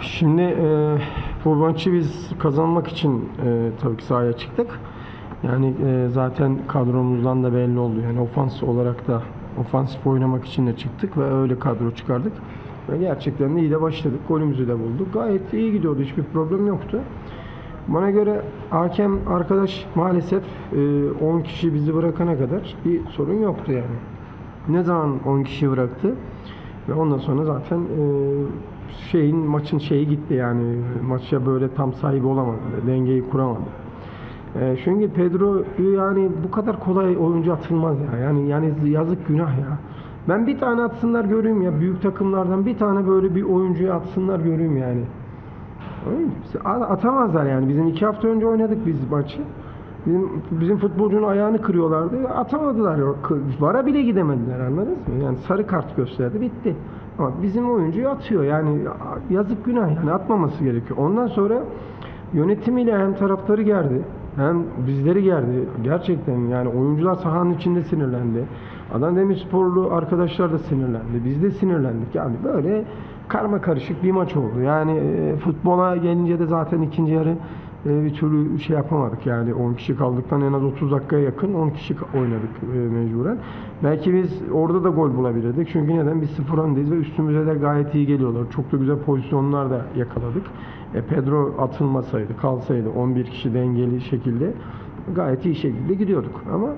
Şimdi e, bu maçı biz kazanmak için e, tabii ki sahaya çıktık. Yani e, zaten kadromuzdan da belli oldu. Yani ofans olarak da ofansif oynamak için de çıktık ve öyle kadro çıkardık. Ve gerçekten de iyi de başladık. Golümüzü de bulduk. Gayet iyi gidiyordu. Hiçbir problem yoktu. Bana göre hakem arkadaş maalesef e, 10 kişi bizi bırakana kadar bir sorun yoktu yani. Ne zaman 10 kişi bıraktı ve ondan sonra zaten e, şeyin maçın şeyi gitti yani maça böyle tam sahibi olamadı. Dengeyi kuramadı. E, çünkü Pedro yani bu kadar kolay oyuncu atılmaz ya. Yani yani yazık günah ya. Ben bir tane atsınlar göreyim ya büyük takımlardan bir tane böyle bir oyuncuyu atsınlar göreyim yani. Atamazlar yani. Bizim iki hafta önce oynadık biz maçı. Bizim, bizim futbolcunun ayağını kırıyorlardı. Atamadılar. Vara bile gidemediler anladınız mı? Yani sarı kart gösterdi bitti. Ama bizim oyuncuyu atıyor. Yani yazık günah yani atmaması gerekiyor. Ondan sonra yönetimiyle hem taraftarı gerdi hem bizleri gerdi. Gerçekten yani oyuncular sahanın içinde sinirlendi. Adana Demirsporlu arkadaşlar da sinirlendi. Biz de sinirlendik. Yani böyle karma karışık bir maç oldu. Yani e, futbola gelince de zaten ikinci yarı e, bir türlü şey yapamadık. Yani 10 kişi kaldıktan en az 30 dakikaya yakın 10 kişi oynadık e, mecburen. Belki biz orada da gol bulabilirdik. Çünkü neden? Biz 0 öndeyiz ve üstümüze de gayet iyi geliyorlar. Çok da güzel pozisyonlar da yakaladık. E, Pedro atılmasaydı, kalsaydı 11 kişi dengeli şekilde gayet iyi şekilde gidiyorduk. Ama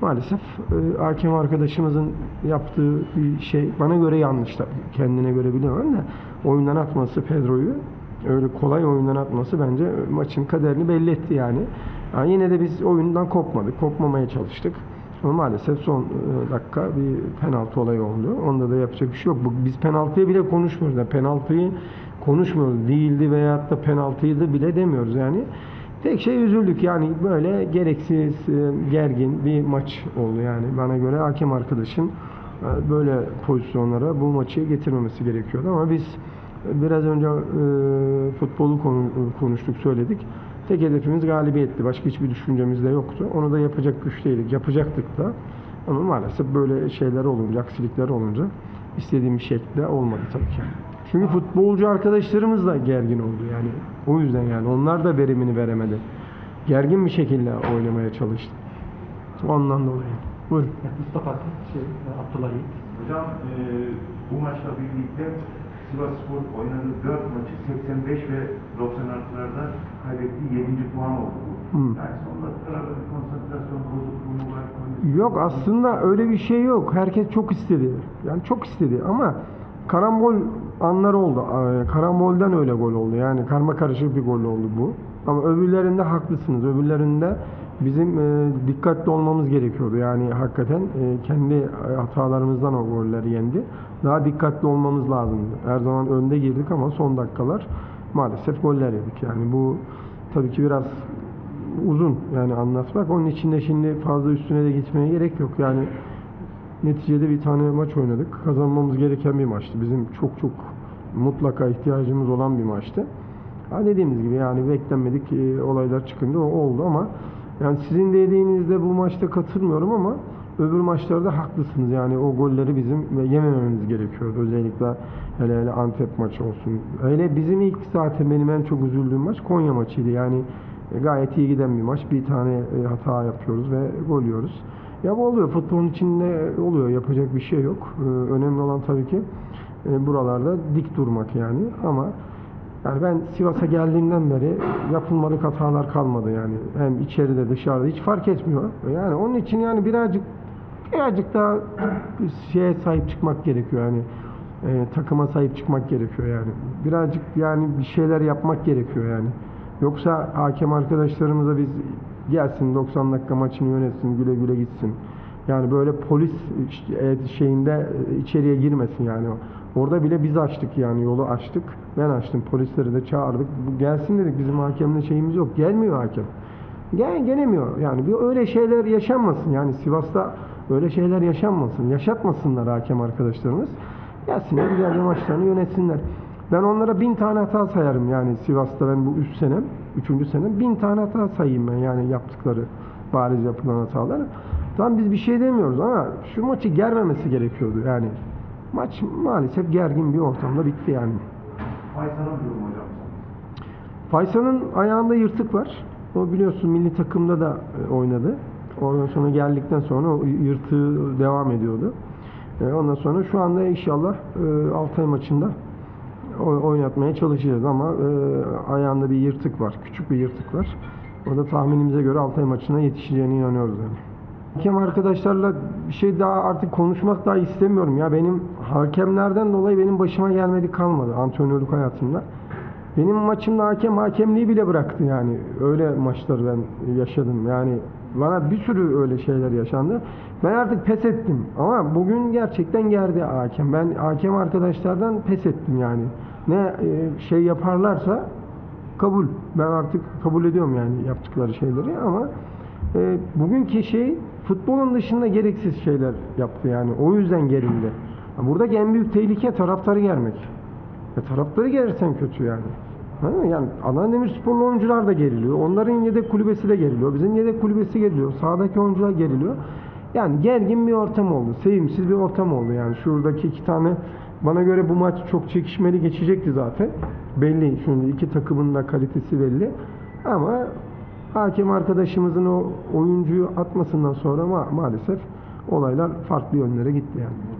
maalesef e, hakem arkadaşımızın yaptığı bir şey bana göre yanlış tabii. Kendine göre bilemem de oyundan atması Pedro'yu öyle kolay oyundan atması bence maçın kaderini belli etti yani. yani yine de biz oyundan kopmadık. Kopmamaya çalıştık. Ama maalesef son e, dakika bir penaltı olayı oldu. Onda da yapacak bir şey yok. Biz penaltıya bile konuşmuyoruz. Yani penaltıyı konuşmuyoruz. Değildi veyahut da penaltıydı bile demiyoruz yani. Tek şey üzüldük yani böyle gereksiz e, gergin bir maç oldu yani bana göre hakem arkadaşın e, böyle pozisyonlara bu maçı getirmemesi gerekiyordu ama biz biraz önce e, futbolu konu- konuştuk söyledik. Tek hedefimiz galibiyetti. Başka hiçbir düşüncemiz de yoktu. Onu da yapacak güçteydik. Yapacaktık da. Ama maalesef böyle şeyler olunca, aksilikler olunca istediğimiz şekilde olmadı tabii ki. Çünkü futbolcu arkadaşlarımız da gergin oldu yani. O yüzden yani onlar da verimini veremedi. Gergin bir şekilde oynamaya çalıştı. Ondan dolayı. Buyurun. Mustafa şey, Abdullah Yiğit. Hocam e, bu maçla birlikte Sivas Spor oynadığı 4 maçı 85 ve 96'larda kaybettiği 7. puan oldu bu. Hı. Yani son dakikalarda bir konsantrasyon bozukluğu var. kondisyon- Yok aslında öyle bir şey yok. Herkes çok istedi. Yani çok istedi ama karambol anlar oldu. Karambolden öyle gol oldu. Yani karma karışık bir gol oldu bu. Ama öbürlerinde haklısınız. Öbürlerinde bizim e, dikkatli olmamız gerekiyordu. Yani hakikaten e, kendi hatalarımızdan o golleri yendi. Daha dikkatli olmamız lazımdı. Her zaman önde girdik ama son dakikalar maalesef goller yedik. Yani bu tabii ki biraz uzun yani anlatmak. Onun için de şimdi fazla üstüne de gitmeye gerek yok. Yani neticede bir tane maç oynadık. Kazanmamız gereken bir maçtı. Bizim çok çok mutlaka ihtiyacımız olan bir maçtı. Ha dediğimiz gibi yani beklenmedik e, olaylar çıkınca oldu ama yani sizin dediğinizde bu maçta katılmıyorum ama öbür maçlarda haklısınız. Yani o golleri bizim yemememiz gerekiyordu. Özellikle hele hele Antep maçı olsun. Öyle bizim ilk zaten benim en çok üzüldüğüm maç Konya maçıydı. Yani e, gayet iyi giden bir maç. Bir tane e, hata yapıyoruz ve gol yiyoruz. Ya bu oluyor. Futbolun içinde oluyor. Yapacak bir şey yok. Ee, önemli olan tabii ki e, buralarda dik durmak yani. Ama yani ben Sivas'a geldiğimden beri yapılmadık hatalar kalmadı yani. Hem içeride dışarıda hiç fark etmiyor. Yani onun için yani birazcık birazcık daha şeye sahip çıkmak gerekiyor yani. E, takıma sahip çıkmak gerekiyor yani. Birazcık yani bir şeyler yapmak gerekiyor yani. Yoksa hakem arkadaşlarımıza biz gelsin 90 dakika maçını yönetsin, güle güle gitsin. Yani böyle polis e, şeyinde e, içeriye girmesin yani. Orada bile biz açtık yani yolu açtık. Ben açtım. Polisleri de çağırdık. Gelsin dedik. Bizim hakemle şeyimiz yok. Gelmiyor hakem. Gel gelemiyor. Yani bir öyle şeyler yaşanmasın. Yani Sivas'ta öyle şeyler yaşanmasın. Yaşatmasınlar hakem arkadaşlarımız. Gelsinler güzelce maçlarını yönetsinler. Ben onlara bin tane hata sayarım yani Sivas'ta ben bu üç senem, üçüncü senem bin tane hata sayayım ben yani yaptıkları bariz yapılan hataları. Tamam biz bir şey demiyoruz ama şu maçı germemesi gerekiyordu yani. Maç maalesef gergin bir ortamda bitti yani. Faysal'ın durumu hocam. Faysal'ın ayağında yırtık var. O biliyorsun milli takımda da e, oynadı. Ondan sonra geldikten sonra o yırtığı devam ediyordu. E, Ondan sonra şu anda inşallah e, Altay maçında oynatmaya çalışacağız ama ayağında bir yırtık var. Küçük bir yırtık var. O da tahminimize göre Altay maçına yetişeceğine inanıyoruz yani. Hakem arkadaşlarla bir şey daha artık konuşmak daha istemiyorum ya. Benim hakemlerden dolayı benim başıma gelmedi kalmadı antrenörlük hayatımda. Benim maçımda hakem hakemliği bile bıraktı yani. Öyle maçlar ben yaşadım. Yani bana bir sürü öyle şeyler yaşandı. Ben artık pes ettim. Ama bugün gerçekten geldi hakem. Ben hakem arkadaşlardan pes ettim yani. Ne e, şey yaparlarsa kabul. Ben artık kabul ediyorum yani yaptıkları şeyleri ama e, bugünkü şey futbolun dışında gereksiz şeyler yaptı yani. O yüzden gerildi. Buradaki en büyük tehlike taraftarı germek. Ya taraftarı gelirsen kötü yani. Mı? Yani Adana Demirsporlu oyuncular da geriliyor. Onların yedek kulübesi de geriliyor. Bizim yedek kulübesi geriliyor. Sahadaki oyuncular geriliyor. Yani gergin bir ortam oldu. Sevimsiz bir ortam oldu yani. Şuradaki iki tane bana göre bu maç çok çekişmeli geçecekti zaten. Belli. Şimdi iki takımın da kalitesi belli. Ama hakem arkadaşımızın o oyuncuyu atmasından sonra ma- maalesef olaylar farklı yönlere gitti yani.